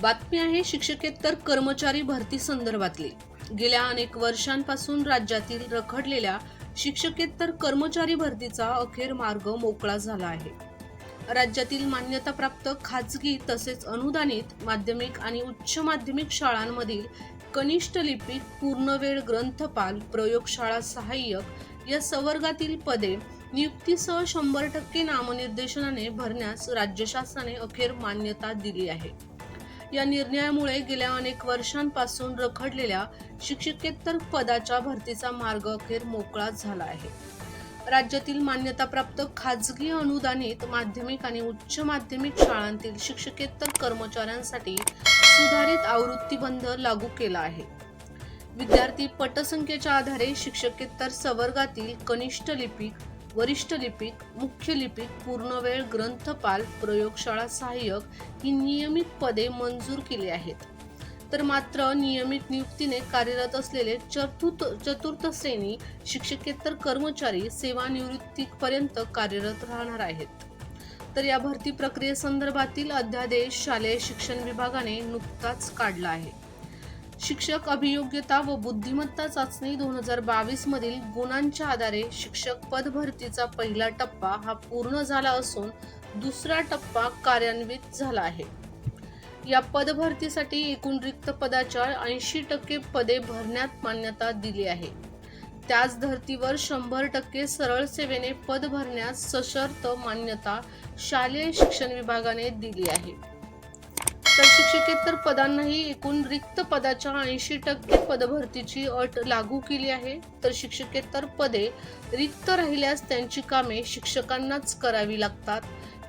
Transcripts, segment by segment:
बातमी आहे शिक्षकेतर कर्मचारी भरती संदर्भातली. गेल्या अनेक वर्षांपासून राज्यातील रखडलेल्या शिक्षकेतर कर्मचारी भरतीचा अखेर मार्ग मोकळा झाला आहे. राज्यातील मान्यताप्राप्त खाजगी तसेच अनुदानित माध्यमिक आणि उच्च माध्यमिक शाळांमधील कनिष्ठ लिपिक पूर्णवेळ ग्रंथपाल प्रयोगशाळा सहाय्यक या संवर्गातील पदे नियुक्तीसह शंभर टक्के नामनिर्देशनाने भरण्यास राज्य शासनाने अखेर मान्यता दिली आहे. या निर्णयामुळे गेल्या अनेक वर्षांपासून रखडलेल्या शिक्षकेतर पदाच्या भरतीचा मार्ग अखेर मोकळा झाला आहे. राज्यातील मान्यताप्राप्त खाजगी अनुदानित माध्यमिक आणि उच्च माध्यमिक शाळांतील शिक्षकेतर कर्मचाऱ्यांसाठी सुधारित आवृत्तीबंध लागू केला आहे. विद्यार्थी पटसंख्येच्या आधारे शिक्षकेतर संवर्गातील कनिष्ठ लिपिक वरिष्ठ लिपिक मुख्य लिपिक पूर्णवेळ ग्रंथपाल प्रयोगशाळा सहाय्यक ही नियमित पदे मंजूर केली आहेत. तर मात्र नियमित नियुक्तीने कार्यरत असलेले चतुर्थ चतुर्थ श्रेणी शिक्षकेतर कर्मचारी सेवानिवृत्तीपर्यंत कार्यरत राहणार आहेत. तर या भरती प्रक्रियेसंदर्भातील अध्यादेश शालेय शिक्षण विभागाने नुकताच काढला आहे. शिक्षक अभियोग्यता व बुद्धिमत्ता चाचणी दोन हजार बावीस मधील गुणांच्या आधारे शिक्षक पदभरतीचा पहिला टप्पा हा पूर्ण झाला असून दुसरा टप्पा कार्यान्वित झाला आहे. या पदभरतीसाठी एकूण रिक्त पदाच्या ऐंशी टक्के पदे भरण्यात मान्यता दिली आहे. त्याच धर्तीवर शंभर टक्के सरळ सेवेने पद भरण्यास सशर्त मान्यता शालेय शिक्षण विभागाने दिली आहे. तर शिक्षकेतर पदांनाही एकूण रिक्त पदाच्या ऐंशी टक्के पदभरतीची अट लागू केली आहे. तर शिक्षकेतर पदे रिक्त राहिल्यास त्यांची कामे शिक्षकांनाच करावी लागतात.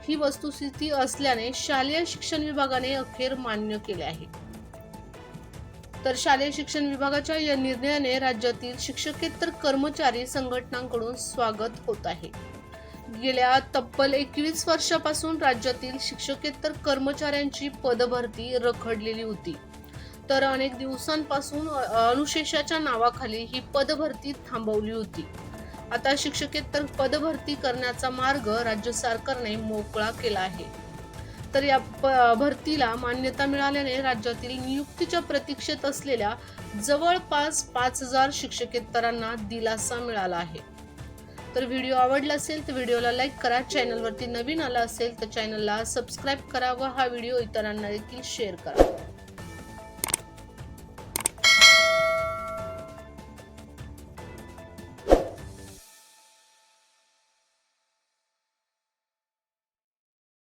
ही वस्तुस्थिती असल्याने शालेय शिक्षण विभागाने अखेर मान्य केले आहे. तर शालेय शिक्षण विभागाच्या या निर्णयाने राज्यातील शिक्षकेतर कर्मचारी संघटनांकडून स्वागत होत आहे. गेल्या तब्बल एकवीस वर्षापासून राज्यातील शिक्षकेतर कर्मचाऱ्यांची पदभरती रखडलेली होती. तर अनेक दिवसांपासून अनुशेषाच्या नावाखाली ही पदभरती थांबवली होती. आता शिक्षकेतर पदभरती करण्याचा मार्ग राज्य सरकारने मोकळा केला आहे. तर या प- भरतीला मान्यता मिळाल्याने राज्यातील नियुक्तीच्या प्रतीक्षेत असलेल्या जवळपास पाच हजार शिक्षकेतरांना दिलासा मिळाला आहे. तर व्हिडिओ आवडला असेल तर व्हिडिओला लाईक करा. चॅनलवरती नवीन आला असेल तर चॅनलला सबस्क्राईब करा व हा व्हिडिओ इतरांना देखील शेअर करा.